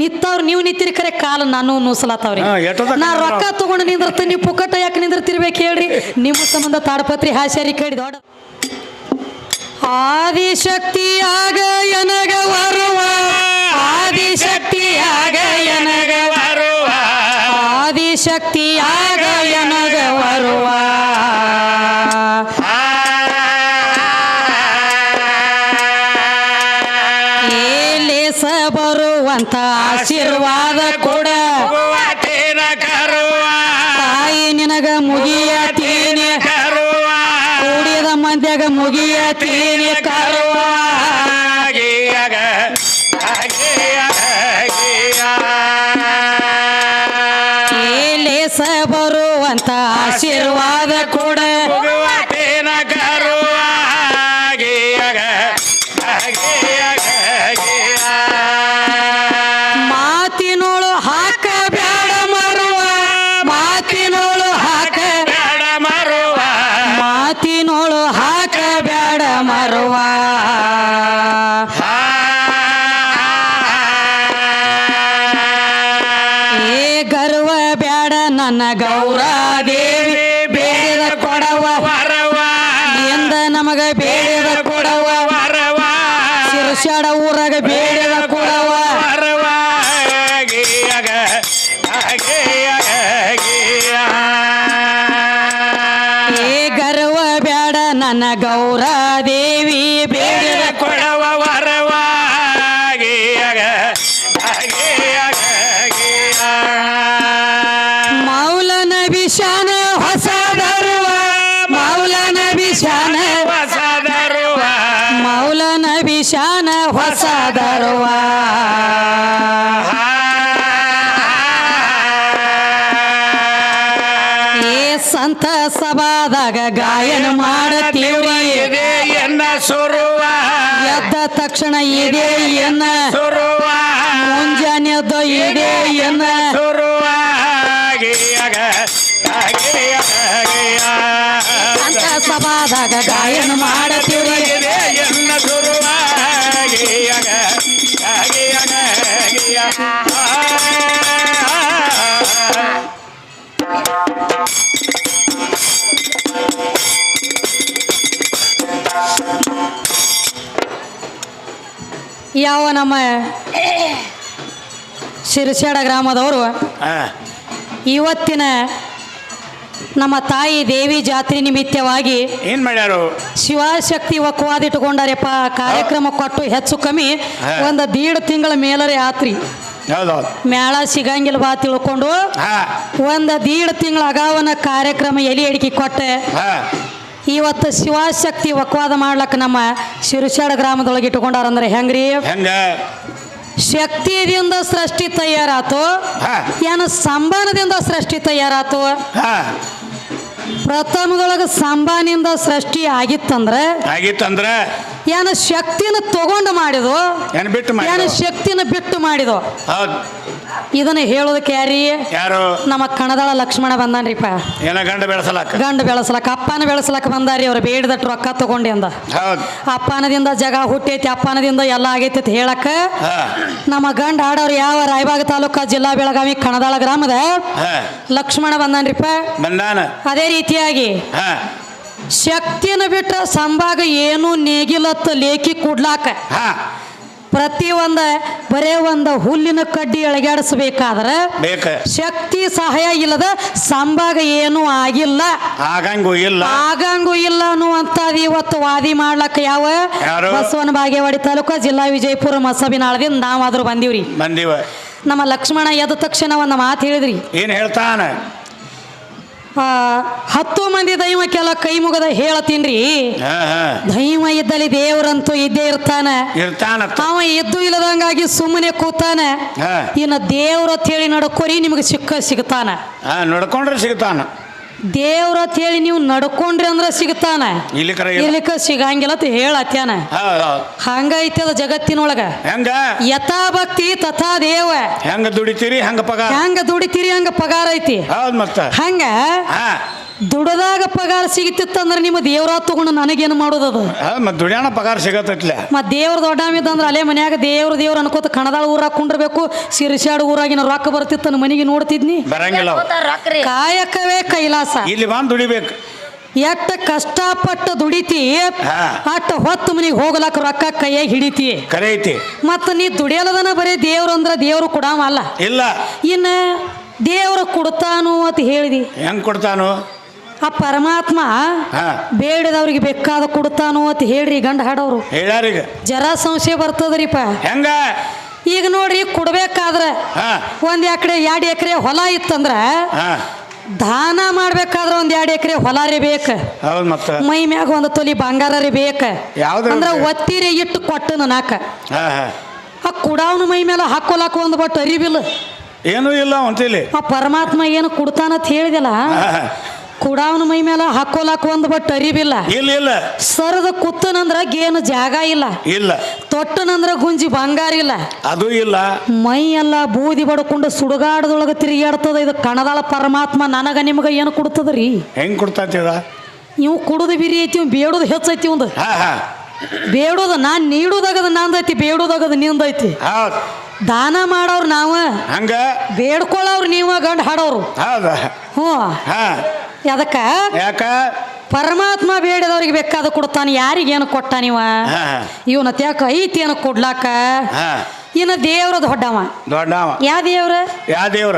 ನಿತ್ತವ್ರು ನೀವು ನಿಂತಿರಿ ಕರೆ ಕಾಲ ನಾನು ನೂಸಲಾತಾವ್ರಿ. ನಾ ರೊಕ್ಕ ತಗೊಂಡು ನಿಂದಿರ್ತ ನೀವು ಪುಕ್ಕಟ ಯಾಕೆ ನಿಂದಿರ್ತಿರ್ಬೇಕು ಹೇಳ್ರಿ. ನಿಮ್ಮ ಸಂಬಂಧ ತಾಡಪತ್ರಿ ಹಾಸ್ಯಾರಿ ಕೇಳಿ ದೊಡ್ಡ. ಆದಿಶಕ್ತಿಯಾಗ ಎನಗ ವರುವ. ಆದಿಶಕ್ತಿಯಾಗ ಎನಗ ಆದಿಶಕ್ತಿಯಾಗ ಎನಗ ವರುವ. ಬರುವಂತ ಆಶೀರ್ವಾದ ಕೊಡ. ತಾಯಿ ನಿನಗ ಮುಗಿಯತೀನಿ ಕೂಡಿದ ಮಂದ್ಯಾಗ ಮುಗಿಯತೀನಿ ನಮಗ ಬೇಡ ಕೊಡವ. ಶಿರ್ಷಾಡ ಊರಾಗ ಬೇಡದ ಏ ಸಂತ ಸಭಾದಾಗ ಗಾಯನ ಇದೆ ಎನ್ನ ಸುರುವ? ಎದ್ದ ತಕ್ಷಣ ಇದೆ ಎನ್ನ ಸುರುವ? ಮುಂಜಾನೆದ್ದು ಇದೆ ಎನ್ನ ಸುರುವ? ಸಂತ ಸಭಾದಾಗ ಗಾಯನ ಇದೆ ಎನ್ನ ಯಾವ ನಮ್ಮ ಶಿರಸಾಡ ಗ್ರಾಮದವರು? ಇವತ್ತಿನ ನಮ್ಮ ತಾಯಿ ದೇವಿ ಜಾತ್ರೆ ನಿಮಿತ್ತವಾಗಿ ಏನ್ ಮಾಡ್ಯಾರು? ಶಿವಶಕ್ತಿ ಒಕ್ಕವಾದ ಇಟ್ಕೊಂಡಾರಪ್ಪ ಕಾರ್ಯಕ್ರಮ ಕೊಟ್ಟು ಹೆಚ್ಚು ಕಮ್ಮಿ ಒಂದು ದೀಡ್ ತಿಂಗಳ ಮೇಲರೆ ಆತ್ರಿ. ಮೇಳ ಸಿಗಂಗಿಲ್ಲ ಬಾ ತಿಳ್ಕೊಂಡು ಒಂದು ದೀಡ್ ತಿಂಗಳ ಅಗಾವನ ಕಾರ್ಯಕ್ರಮ ಎಲಿ ಅಡಿಕೆ ಕೊಟ್ಟೆ. ಇವತ್ತು ಶಿವಶಕ್ತಿ ವಕ್ವಾದ ಮಾಡ್ಲಕ್ಕ ನಮ್ಮ ಶಿರುಷಾಡ ಗ್ರಾಮದೊಳಗೆ ಇಟ್ಕೊಂಡಾರಂದ್ರೆ ಹೆಂಗ್ರಿ? ಹೆಂಗ? ಶಕ್ತಿಯಿಂದ ಸೃಷ್ಟಿ ತಯಾರಾತು ಏನು ಸಂಬಾನದಿಂದ ಸೃಷ್ಟಿ ತಯಾರಾತು? ಪ್ರಥಮದೊಳಗೆ ಸಂಬಾನಿಂದ ಸೃಷ್ಟಿ ಆಗಿತ್ತಂದ್ರೆ ಆಗಿತ್ತಂದ್ರ ಏನು ಶಕ್ತಿನ ತಗೊಂಡು ಮಾಡಿದು ಏನ್ ಬಿಟ್ಟು ಏನು ಶಕ್ತಿನ ಬಿಟ್ಟು ಮಾಡಿದು? ಹೌದು. ಇದನ್ನ ಹೇಳೋದಕ್ಕೆ ಯಾರಿ? ಯಾರು? ನಮ್ಮ ಕಣದಾಳ ಲಕ್ಷ್ಮಣ ಬಂದಾನ್ರಿಪ್ಪ. ಏನ ಗಂಡ ಬೆಳೆಸಲಕ್ಕ ಗಂಡು ಬೆಳೆಸ್ಲಕ್ಕ ಅಪ್ಪನ ಬೆಳೆಸ್ಲಕ್ಕ ಬಂದಾರಿ ಅವ್ರು ಬೇಡದಟ್ಟು ರೊಕ್ಕ ತಗೊಂಡಿ ಅಂದ. ಹೌದು. ಅಪ್ಪನದಿಂದ ಜಗ ಹುಟ್ಟೈತಿ ಅಪ್ಪನದಿಂದ ಎಲ್ಲ ಆಗೈತಿ ಅಂತ ಹೇಳಕ್ಕ ನಮ್ಮ ಗಂಡ ಆಡೋರು ಯಾವ ರಾಯಬಾಗ ತಾಲೂಕ ಜಿಲ್ಲಾ ಬೆಳಗಾವಿ ಕಣದಾಳ ಗ್ರಾಮದ ಲಕ್ಷ್ಮಣ ಬಂದಾನ್ರಿಪ್ಪ. ಬಂದಾನ? ಅದೇ ರೀತಿಯಾಗಿ ಶಕ್ತಿನ ಬಿಟ್ಟ ಸಂಭಾಗ ಏನು ನೇಗಿಲತ್ತ ಲೇಖಿ ಕುಡ್ಲಾಕ. ಪ್ರತಿ ಒಂದ ಬರೇ ಒಂದ ಹುಲ್ಲಿನ ಕಡ್ಡಿ ಎಳಗಾಡಿಸ್ಬೇಕಾದ್ರೆ ಬೇಕ. ಶಕ್ತಿ ಸಹಾಯ ಇಲ್ಲದ ಸಂಭಾಗ ಏನು ಆಗಿಲ್ಲ. ಆಗಂಗು ಇಲ್ಲ. ಆಗಂಗೂ ಇಲ್ಲ ಅನ್ನುವಂತ ಇವತ್ತು ವಾದಿ ಮಾಡ್ಲಕ್ಕ ಯಾವ? ಬಸವನ ಬಾಗೇವಾಡಿ ತಾಲೂಕ ಜಿಲ್ಲಾ ವಿಜಯಪುರ ಮಸಬಿನಾಳದಿಂದ ನಾವಾದ್ರೂ ಬಂದಿವ್ರಿ. ಬಂದಿವ. ನಮ್ಮ ಲಕ್ಷ್ಮಣ ಎದ್ದ ತಕ್ಷಣ ಒಂದು ಮಾತು ಹೇಳಿದ್ರಿ. ಏನ್ ಹೇಳ್ತಾನ? ಹತ್ತು ಮಂದಿ ದೈವಕ್ಕೆಲ್ಲ ಕೈ ಮುಗದ ಹೇಳತೀನ್ರಿ ದೈವ ಇದ್ದಲ್ಲಿ ದೇವರಂತೂ ಇದ್ದೇ ಇರ್ತಾನೆ. ಇರ್ತಾನ ಅವ ಎದ್ದು ಇಲ್ಲದಂಗಾಗಿ ಸುಮ್ಮನೆ ಕೂತಾನ. ಇನ್ನು ದೇವ್ರ ಅಂತ ಹೇಳಿ ನಡ್ಕೊರಿ ನಿಮಗೆ ಸಿಕ್ಕ ಸಿಗ್ತಾನ. ನೋಡ್ಕೊಂಡ್ರೆ ಸಿಗ್ತಾನ. ದೇವ್ರ ಅಂತ ಹೇಳಿ ನೀವು ನಡ್ಕೊಂಡ್ರಿ ಅಂದ್ರೆ ಸಿಗ್ತಾನ. ಇಲ್ಲಿಕ ಕರ ಇಲ್ಲ ಇರ್ಲಿಕ್ಕ ಸಿಗಂಗಿಲ್ಲ ಅಂತ ಹೇಳತ್ಯಾನ. ಹಂಗೈತಿ ಅದ ಜಗತ್ತಿನೊಳಗ. ಹೆಂಗ? ಯಥಾ ಭಕ್ತಿ ತಥಾ ದೇವ. ಹೆಂಗ ದುಡಿತೀರಿ ಹೆಂಗ ಪಗಾರ? ಹೆಂಗ ದುಡಿತೀರಿ ಹಂಗ ಪಗಾರ ಐತಿ? ಹೌದ್ ಮತ್ತ. ಹಂಗ ಹಾ. ದುಡದಾಗ ಪಗಾರ ಸಿಗುತ್ತಿತ್ತಂದ್ರೆ ನಿಮ್ಮ ದೇವ್ರ ತಗೊಂಡು ನನಗೇನು ಮಾಡೋದದು ಮತ್ತೆ ದುಡಿಯಾಣ ಪಗಾರ ಸಿಗತ್ತೈತ್ಲೆ. ಮತ್ತೆ ದೇವ್ರ ದೊಡ್ಡಮಿದ್ದಂದ್ರೆ ಅಲ್ಲೇ ಮನ್ಯಾಗ ದೇವ್ರ ದೇವ್ರ ಅನ್ಕೋತ ಕಣದಾಳ ಊರಾಗ ಕುಂಡ್ರಬೇಕು ಸಿರಿಸಾಡು ಊರಾಗಿನ ರೊಕ್ಕ ಬರ್ತಿತ್ತು ನನ್ನ ಮನೆಗೆ ನೋಡ್ತಿದ್ನಿ. ಬರಂಗಿಲ್ಲ ಅವು. ಕಾಯಕವೇ ಕೈಲಾಸ. ಇಲ್ಲಿ ಬಂದು ದುಡಿಬೇಕು. ಎಟ್ಟ ಕಷ್ಟಪಟ್ಟು ದುಡಿತಿ ಹಾ. ಅಟ್ಟ ಹೊತ್ತು ಮನೆಗೆ ಹೋಗ್ಲಾಕ ರೊಕ್ಕ ಕೈಯಾಗ ಹಿಡಿತಿ. ಕರೆಯತಿ. ಮತ್ತು ನೀ ದುಡಿಯಲ್ಲದನ ಬರೀ ದೇವ್ರು ಅಂದ್ರ ದೇವ್ರು ಕೊಡಾವ ಅಲ್ಲ? ಇಲ್ಲ. ಇನ್ನು ದೇವ್ರ ಕೊಡ್ತಾನು ಅಂತ ಹೇಳಿದಿ. ಹೆಂಗ್ ಕೊಡ್ತಾನು? ಆ ಪರಮಾತ್ಮ ಬೇಡದವ್ರಿಗೆ ಬೇಕಾದ ಕೊಡ್ತಾನೋ ಅಂತ ಹೇಳ್ರಿ ಗಂಡ ಹಾಡೋರು. ಹೇಳ್ಯಾರೀಗ. ಜರ ಸಂಶಯ ಬರ್ತದ್ರಿಪ್ಪ ಹೆಂಗ? ಈಗ ನೋಡ್ರಿ ಕೊಡ್ಬೇಕಾದ್ರ ಒಂದ್ ಎಕರೆ ಎರಡು ಎಕರೆ ಹೊಲ ಇತ್ತಂದ್ರ ದಾನ ಮಾಡ್ಬೇಕಾದ್ರ ಒಂದ್ ಎರಡ್ ಎಕರೆ ಹೊಲ ರೀ ಬೇಕು ಮೈ ಮ್ಯಾಗ ಒಂದ್ ತೊಲಿ ಬಂಗಾರ ರೀ? ಬೇಕ ಅಂದ್ರ? ಒತ್ತಿರಿ ಇಟ್ಟು ಕೊಟ್ಟು ನಾಕ. ಆ ಕುಡಾವನ ಮೈ ಮೇಲೆ ಹಾಕೋಲಾಕ ಒಂದು ಬಟ್ ಅರಿವಿಲ್ಲ. ಏನೂ ಇಲ್ಲ ಅಂತೇಳಿ ಆ ಪರಮಾತ್ಮ ಏನು ಕೊಡ್ತಾನಂತ ಹೇಳಿದಲ್ಲ. ಕುಡಾವನ ಮೈ ಮೇಲೆ ಹಾಕೋಲಾಕ ಒಂದ್ ಬಟ್ ಅರಿವಿಲ್ಲ. ಇಲ್ಲ ಇಲ್ಲ. ಸರದ ಕುತ್ತನಂದ್ರ ಗೇನು ಜಾಗ ಇಲ್ಲ. ಇಲ್ಲ. ತೊಟ್ಟನಂದ್ರ ಗುಂಜಿ ಬಂಗಾರ ಇಲ್ಲ. ಅದು ಇಲ್ಲ. ಮೈ ಎಲ್ಲ ಬೂದಿ ಬಡಕೊಂಡು ಸುಡುಗಾಡದೊಳಗ ತಿರುಗಾಡ್ತದ ಇದು ಕಣದಾಳ ಪರಮಾತ್ಮ ನನಗ ನಿಮಗ ಏನು ಕೊಡ್ತದ್ರಿ? ಹೆಂಗ್ ಕೊಡ್ತಾತಿದ ನೀವು ಕುಡುದು ಬಿರಿ ಐತಿ ಬೇಡುದು ಹೆಚ್ಚೈತಿ ಒಂದು ಬೇಡೋದು ನಾನು ನೀಡೋದಾಗದ ನಂದೈತಿ ಬೇಡೋದಾಗದ ನಿಂದೈತಿ. ದಾನ ಮಾಡೋರು ನಾವ ಹಂಗ? ಬೇಡ್ಕೊಳ್ಳೋರು ನೀವ ಗಂಡ ಹಾಡೋರು. ಹೌದ? ಹ್ಞೂ. ಹಾ. ಅದಕ್ಕ ಯಾಕ? ಪರಮಾತ್ಮ ಬೇಡದವ್ರಿಗೆ ಬೇಕಾದ ಕೊಡ್ತಾನೆ ಯಾರಿಗೇನು ಕೊಟ್ಟ ನೀವ. ಇವನ ತ್ಯಾಕ ಐತಿ ಏನು ಕೊಡ್ಲಾಕ? ಇನ್ನು ದೇವ್ರ ದೊಡ್ಡವ. ದೊಡ್ಡವ. ಯಾ ದೇವ್ರ? ಯಾ ದೇವ್ರ?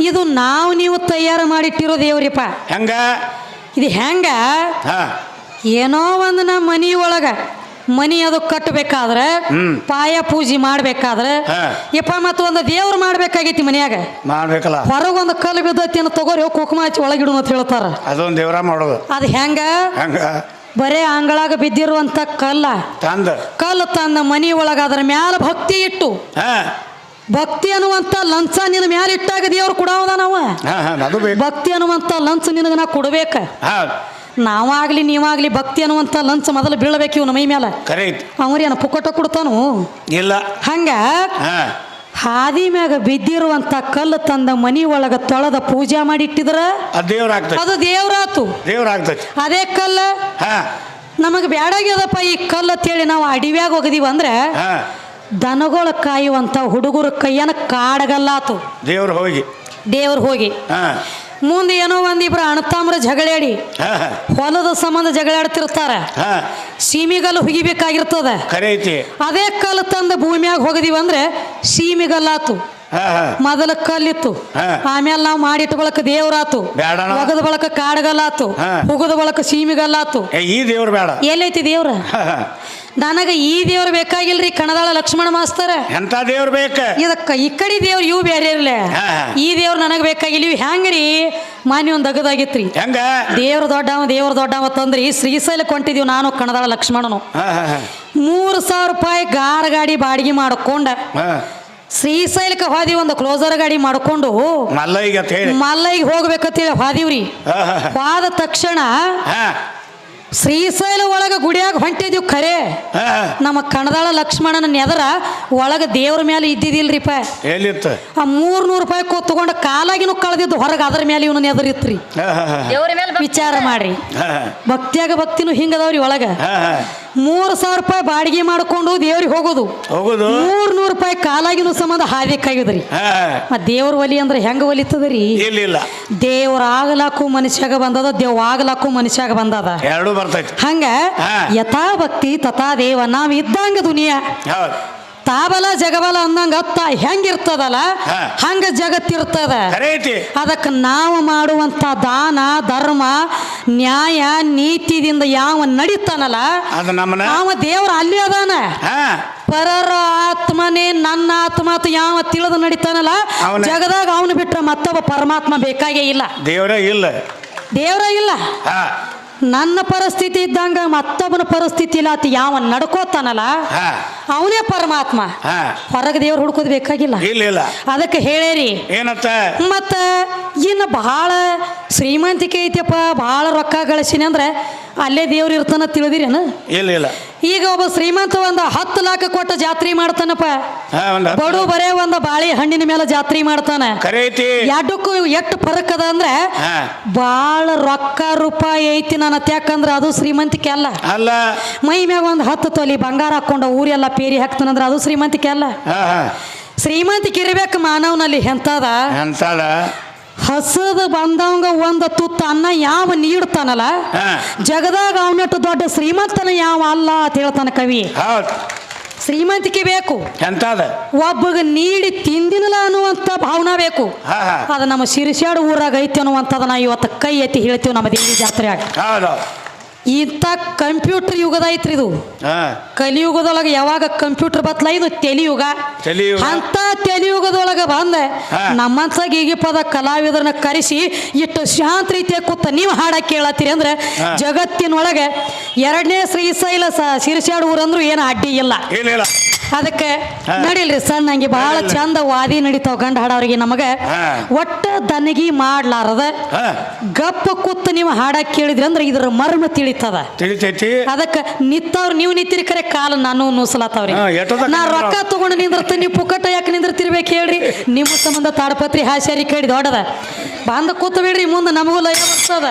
ಇದು ನಾವು ನೀವು ತಯಾರು ಮಾಡಿಟ್ಟಿರೋ ದೇವ್ರಿಪ್ಪ. ಹೆಂಗ? ಇದು ಹೆಂಗ? ಹಾ. ಏನೋ ಒಂದು ನಮ್ಮ ಮನಿ ಒಳಗ ಮನಿ ಅದು ಕಟ್ಟಬೇಕಾದ್ರೆ. ಪಾಯ ಪೂಜೆ ಮಾಡ್ಬೇಕಾದ್ರೆ. ಯಪ್ಪ ಮತ್ತು ಒಂದು ದೇವ್ರು ಮಾಡ್ಬೇಕಾಗೈತಿ ಮನ್ಯಾಗ. ಮಾಡ್ಬೇಕಲ್ಲ. ಹೊರಗೊಂದು ಕಲ್ಲು ಬಿದ್ದೈತಿ ಅಂತ ತಗೋರಿ ಕುಕುಮ ಹಚ್ಚಿ ಒಳಗಿಡು ಅಂತ ಹೇಳ್ತಾರ. ಅದೊಂದು ದೇವ್ರ ಮಾಡೋದು. ಅದು ಹೆಂಗ? ಬರೇ ಅಂಗಳಾಗ ಬಿದ್ದಿರುವಂತ ಕಲ್ಲ. ತಂದ. ಕಲ್ಲು ತಂದ ಮನಿ ಒಳಗ ಅದ್ರ ಮ್ಯಾಲ ಭಕ್ತಿ ಇಟ್ಟು. ಭಕ್ತಿ ಅನ್ನುವಂತ ಲಂಚ ನಿನ್ನ ಮ್ಯಾಲ ಇಟ್ಟಾಗ ದೇವ್ರು ಕೊಡೋದ ನಾವು ಭಕ್ತಿ ಅನ್ನುವಂತ ಲಂಚ ನಿನಗ ನಾ ಕೊಡ್ಬೇಕ. ನಾವಾಗ್ಲಿ ನೀವಾಗ್ಲಿ ಭಕ್ತಿ ಅನ್ನುವಂತ ಲಂಚ ಮೊದಲು ಬೀಳಬೇಕು ಇವ್ನ ಮೈ ಮೇಲೆ ಕರೆ ಐತಿ ಅವ್ರೇನು ಪುಕ್ಕಟ ಕೊಡ್ತಾನು? ಇಲ್ಲ. ಹಂಗ? ಹಾದಿ ಮ್ಯಾಗ ಬಿದ್ದಿರುವಂತ ಕಲ್ಲು ತಂದ ಮನಿ ಒಳಗ ತೊಳೆದ ಪೂಜೆ ಅದು ದೇವ್ರ ಆಗ್ತೈತಿ. ಅದು ದೇವ್ರಾತು. ದೇವ್ರ ಆಗ್ತೈತಿ. ಅದೇ ಕಲ್ಲ? ಹಾ. ನಮಗೆ ಬ್ಯಾಡಾಗ್ಯದಪ್ಪ ಈ ಕಲ್ಲು ಅಂತೇಳಿ ನಾವು ಅಡಿವ್ಯಾಗ ಹೋಗಿದೀವಿ ಅಂದ್ರೆ ದನಗಳ ಕಾಯುವಂತ ಹುಡುಗರ ಕೈಯನ ಕಾಡಗಲ್ಲಾತು. ದೇವ್ರ ಹೋಗಿ. ದೇವ್ರು ಹೋಗಿ. ಹಾ. ಮುಂದೆ ಏನೋ ಒಂದಿಬ್ರು ಅಣತಾಮ್ರ ಜಗಳಾಡಿ ಹೊಲದ ಸಂಬಂಧ ಜಗಳಾಡ್ತಿರ್ತಾರ ಸೀಮಿಗಲ್ಲು ಹುಗಿಬೇಕಾಗಿರ್ತದ. ಅದೇ ಕಲ್ಲು ತಂದ ಭೂಮಿಯಾಗ ಹೋಗದಿವಂದ್ರೆ ಅಂದ್ರೆ ಸೀಮಿಗಲ್ಲಾತು ಮೊದಲ ಕಲ್ಲಿತ್ತು. ಆಮೇಲೆ ನಾವು ಮಾಡಿಟ್ಕೊಳಕ ದೇವ್ರಾತು. ಒಗದ ಬಳಕ ಕಾಡಗಲ್ಲಾತು. ಹುಗದ ಬಳಕ ಸೀಮಿಗಲ್ಲಾತು. ಈ ದೇವ್ರ ಬೇಡ ಎಲ್ಲೈತಿ ದೇವ್ರ. ನನಗ ಈ ದೇವ್ರ ಬೇಕಾಗಿಲ್ರಿ ಕಣದಾಳ ಲಕ್ಷ್ಮಣ ಮಾಸ್ತರ. ಎಂತ ದೇವ್ರ ಬೇಕ? ಇದಕ್ಕ ಈ ಕಡೆ ದೇವ್ರ ಇವು ಬೇರೆ ಇರ್ಲೆ. ಈ ದೇವ್ರ ನನಗೆ ಬೇಕಾಗಿಲ್ಲ ಇವು ಹೆಂಗ್ರಿ ಮಾನ್ಯ ಒಂದು ಅಗದಾಗಿತ್ರಿ. ಹೆಂಗ? ದೇವ್ರ ದೊಡ್ಡವ ದೇವ್ರ ದೊಡ್ಡವ ತಂದ್ರಿ. ಶ್ರೀಶೈಲ ಕೊಂಟಿದೀವಿ ನಾನು ಕಣದಾಳ ಲಕ್ಷ್ಮಣನು. ಮೂರು ಸಾವಿರ ರೂಪಾಯಿ ಗಾರ ಗಾಡಿ ಬಾಡಿಗೆ ಮಾಡ್ಕೊಂಡ. ಶ್ರೀಶೈಲಕ್ಕೆ ಹಾದಿ ಒಂದು ಕ್ಲೋಸರ್ ಗಾಡಿ ಮಾಡ್ಕೊಂಡು ಮಲ್ಲೈಗೆ ಅಂತ ಹೇಳಿ ಮಲ್ಲೈಗೆ ಹೋಗ್ಬೇಕಂತೇಳಿ ಹೋದಿವ್ರಿ. ಹೋದ ತಕ್ಷಣ ಶ್ರೀಶೈಲ ಒಳಗ ಗುಡಿಯಾಗ ಹೊಂಟಿದ್ವಿ ಖರೆ. ನಮ್ಮ ಕಣದಾಳ ಲಕ್ಷ್ಮಣನ ನೆದರ ಒಳಗ ದೇವ್ರ ಮೇಲೆ ಇದ್ದಿದ್ದಿಲ್ರಿಪ್ಪ ಎಲ್ಲಿತ್ತು ಆ ಮೂರ್ ನೂರು ರೂಪಾಯಿ ಕೊತ್ಕೊಂಡು ಕಾಲಾಗಿನೂ ಕಳೆದಿದ್ದು ಹೊರಗೆ ಅದ್ರ ಮೇಲೆ ಇವನು. ದೇವ್ರ ಮೇಲೆ ವಿಚಾರ ಮಾಡ್ರಿ. ಭಕ್ತಿಯಾಗ ಭಕ್ತಿನೂ ಹಿಂಗದವ್ರಿ ಒಳಗ. ಮೂರು ಸಾವಿರ ರೂಪಾಯಿ ಬಾಡಿಗೆ ಮಾಡ್ಕೊಂಡು ದೇವ್ರಿಗೆ ಹೋಗೋದು. ಹೋಗೋದು? ಮೂರ್ ನೂರು ರೂಪಾಯಿ ಕಾಲಾಗಿನ ಸಂಬಂಧ ಹಾದಿಕಾಗಿದ್ರಿ ಹಾ. ಮತ್ ದೇವ್ರ ಒಲಿ ಅಂದ್ರೆ ಹೆಂಗ ಒಲಿತದ್ರಿ? ಇಲ್ಲ ದೇವ್ರ ಆಗಲಾಕು ಮನುಷ್ಯಾಗ ಬಂದದ ದೇವ್ ಆಗಲಾಕು ಮನುಷ್ಯಾಗ ಬಂದದ. ಎರಡು ಬರ್ತೈತಿ. ಹಂಗ. ಯಥಾ ಭಕ್ತಿ ತಥಾ ದೇವ ನಾವ್ ಇದ್ದಂಗ ದುನಿಯಾ. ತಾಬಲ ಜಗಬಲ ಅಂದಂಗ ಅತ್ತ ಹೆಂಗಿರ್ತದಲ್ಲ ಇರ್ತದಲ್ಲ ಹಂಗ ಜಗತ್ತಿರ್ತದ. ಅದಕ್ಕೆ ನಾವು ಮಾಡುವಂತ ದಾನ ಧರ್ಮ ನ್ಯಾಯ ನೀತಿದಿಂದ ಯಾವ ನಡೀತಾನಲ್ಲ ಅದು ನಮ್ಮನ ಅವ ದೇವ್ರ ಅಲ್ಲಿ ಅದಾನ. ಹಾ. ಪರರ ಆತ್ಮನೇ ನನ್ನ ಆತ್ಮ ಅಂತ ಯಾವ ತಿಳಿದು ನಡೀತಾನಲ್ಲ ಅವನೇ. ಜಗದಾಗ ಅವನು ಬಿಟ್ರೆ ಮತ್ತೊಬ್ಬ ಪರಮಾತ್ಮ ಬೇಕಾಗೇ ಇಲ್ಲ. ದೇವರೇ ಇಲ್ಲ. ದೇವರೇ ಇಲ್ಲ. ಹಾ. ನನ್ನ ಪರಿಸ್ಥಿತಿ ಇದ್ದಂಗ ಮತ್ತೊಬ್ಬನ ಪರಿಸ್ಥಿತಿ ಇಲ್ಲ ಅತಿ ಯಾವ ನಡ್ಕೋತಾನಲ್ಲ ಅವನೇ ಪರಮಾತ್ಮ. ಹೊರಗ ದೇವ್ರು ಹುಡ್ಕೋದ್ ಬೇಕಾಗಿಲ್ಲ. ಇಲ್ಲ ಇಲ್ಲ. ಅದಕ್ಕೆ ಹೇಳೇರಿ. ಏನತ್ತ? ಮತ್ತ ಇನ್ನು ಬಹಳ ಶ್ರೀಮಂತಿಕೆ ಐತಿಯಪ್ಪ ಬಹಳ ರೊಕ್ಕ ಗಳಿಸಿನಿ ಅಂದ್ರೆ ಅಲ್ಲೇ ದೇವ್ರು ಇರ್ತಾನ ತಿಳಿದಿರೇನು? ಇಲ್ಲ ಇಲ್ಲ. ಈಗ ಒಬ್ಬ ಶ್ರೀಮಂತ ಒಂದ ಹತ್ತು ಲಾಖ ಕೊಟ್ಟ ಜಾತ್ರೆ ಮಾಡ್ತಾನಪ್ಪ. ಬಡು ಬರೇ ಒಂದ ಬಾಳೆ ಹಣ್ಣಿನ ಮೇಲೆ ಜಾತ್ರೆ ಮಾಡ್ತಾನೆ. ಎರಡಕ್ಕೂ ಎಷ್ಟು ಫರಕ್ ಅದ ಅಂದ್ರೆ ಬಾಳ ರೊಕ್ಕ ರೂಪಾಯಿ ಐತಿ ನನ್ನ ಯಾಕಂದ್ರ ಅದು ಶ್ರೀಮಂತಿಕೆ ಅಲ್ಲ. ಅಲ್ಲ. ಮೈ ಮ್ಯಾಗ ಒಂದ್ ಹತ್ತು ತೊಲಿ ಬಂಗಾರ ಹಾಕೊಂಡ ಊರೆಲ್ಲ ಪೇರಿ ಹಾಕ್ತಾನಂದ್ರೆ ಅದು ಶ್ರೀಮಂತಿಕೆ ಅಲ್ಲ. ಶ್ರೀಮಂತಿಕೆ ಇರ್ಬೇಕು ಮಾನವನಲ್ಲಿ ಎಂತದ? ಹಸದ ಬಂದವಂಗ ಒಂದು ತುತ್ತ ಅನ್ನ ಯಾವ ನೀಡ್ತಾನಲ್ಲ? ಜಗದಾಗ ಅವನಟ್ಟು ದೊಡ್ಡ ಶ್ರೀಮಂತನ ಯಾವ ಅಲ್ಲ ಅಂತ ಹೇಳ್ತಾನ ಕವಿ. ಶ್ರೀಮಂತಿಕೆ ಬೇಕು. ಒಬ್ಬಗ ನೀಡಿ ತಿಂದಿನಲ್ಲ ಅನ್ನುವಂತ ಭಾವನಾ ಬೇಕು. ಅದು ನಮ್ಮ ಶಿರಿಸ್ಯಾಡು ಊರಾಗ ಐತಿ ನಾ ಇವತ್ತು ಕೈ ಎತ್ತಿ ಹೇಳ್ತೀವಿ ನಮ್ಮ ದೇವಿ ಜಾತ್ರೆಯಾಗ. ಇಂಥ ಕಂಪ್ಯೂಟರ್ ಯುಗದ ಐತ್ರಿ ಇದು. ಕಲಿಯುಗದೊಳಗೆ ಯಾವಾಗ ಕಂಪ್ಯೂಟರ್ ಬತ್ಲ ಇದು? ತೆಲಿಯುಗ. ಅಂತ ತೆಲಿಯುಗದೊಳಗೆ ಬಂದೆ. ನಮ್ಮಂತ ಗೀಗಿಪದ ಕಲಾವಿದರನ್ನ ಕರೆಸಿ ಇಟ್ಟು ಶಾಂತ ರೀತಿಯ ಕೂತ ನೀವು ಹಾಡ ಕೇಳತ್ತೀರಿ ಅಂದ್ರೆ. ಜಗತ್ತಿನೊಳಗೆ ಎರಡನೇ ಶ್ರೀಶೈಲ ಸ ಶಿರಸಾಡು ಊರಂದ್ರು ಏನು ಅಡ್ಡಿ ಇಲ್ಲ ಏನಿಲ್ಲ ಇಲ್ಲ ಅದಕ್ಕೆ ನಡೀಲ್ರಿ ಸಣ್ಣ ಹಂಗೆ ಬಹಳ. ಚಂದ ವಾದಿ ನಡೀತಾವ ಗಂಡ ಹಾಡೋರಿಗೆ ನಮಗೆ. ಒಟ್ಟ ದನಗಿ ಮಾಡ್ಲಾರದ ಗಪ್ಪ ಕೂತ್ ನೀವು ಹಾಡ ಕೇಳಿದ್ರಿ ಅಂದ್ರೆ ಇದ್ರ ಮರ್ಮ ತಿಳಿತದ. ತಿಳಿತೈತಿ. ಅದಕ್ಕೆ ನಿತ್ತವ್ರು ನೀವು ನಿಂತಿರಿ ಕರೆ ಕಾಲ ನಾನು ನೂಸಲಾತಾವ್ರಿ ನಾ ರೊಕ್ಕ ತಗೊಂಡು ನಿಂದಿರ್ತೀನಿ ನೀವು ಪುಕ್ಕಟ ಯಾಕೆ ನಿಂದಿರ್ತಿರ್ಬೇಕು ಹೇಳ್ರಿ. ನಿಮ್ಮ ಸಂಬಂಧ ತಾಡಪತ್ರಿ ಹಾಸ್ಯಾರಿ ಕೇಳಿ ದೊಡ್ಡದ. ಬಂದ ಕೂತ್ ಬಿಡ್ರಿ ಮುಂದೆ ನಮಗೂ ಲಯ ಬರ್ತದ.